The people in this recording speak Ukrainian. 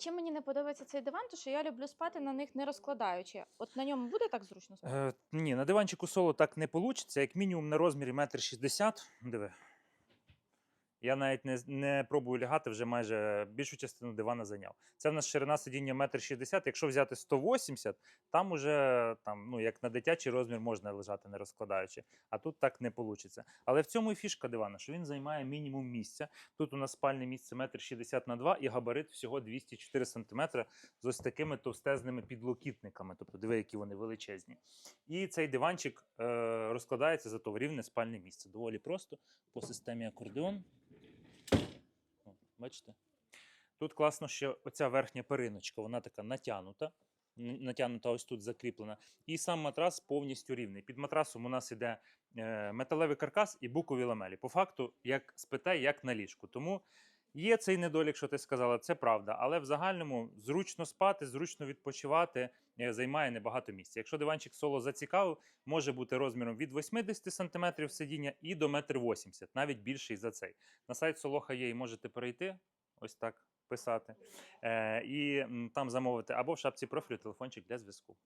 чим мені не подобається цей диван, то що я люблю спати на них не розкладаючи. От на ньому буде так зручно спати? Е, ні, на диванчику соло так не вийде, як мінімум на розмірі 1,60 шістдесят. Диви. Я навіть не, не пробую лягати, вже майже більшу частину дивана зайняв. Це в нас ширина сидіння 1,60 м. Якщо взяти 180, там уже там, ну, як на дитячий розмір можна лежати не розкладаючи. А тут так не вийде. Але в цьому і фішка дивана, що він займає мінімум місця. Тут у нас спальне місце 1,60 на 2 і габарит всього 204 см з ось такими товстезними підлокітниками. Тобто диви, які вони величезні. І цей диванчик е, розкладається зато в рівне спальне місце. Доволі просто по системі акордеон. Бачите? Тут класно, що оця верхня периночка, вона така натягнута. Натягнута ось тут закріплена. І сам матрас повністю рівний. Під матрасом у нас іде е, металевий каркас і букові ламелі. По факту, як спите, як на ліжку. Тому є цей недолік, що ти сказала, це правда. Але в загальному зручно спати, зручно відпочивати, е, займає небагато місця. Якщо диванчик соло зацікавив, може бути розміром від 80 см сидіння і до 1,80 м, навіть більший за цей. На сайт Солоха є і можете перейти, ось так писати, е, і там замовити або в шапці профілю телефончик для зв'язку.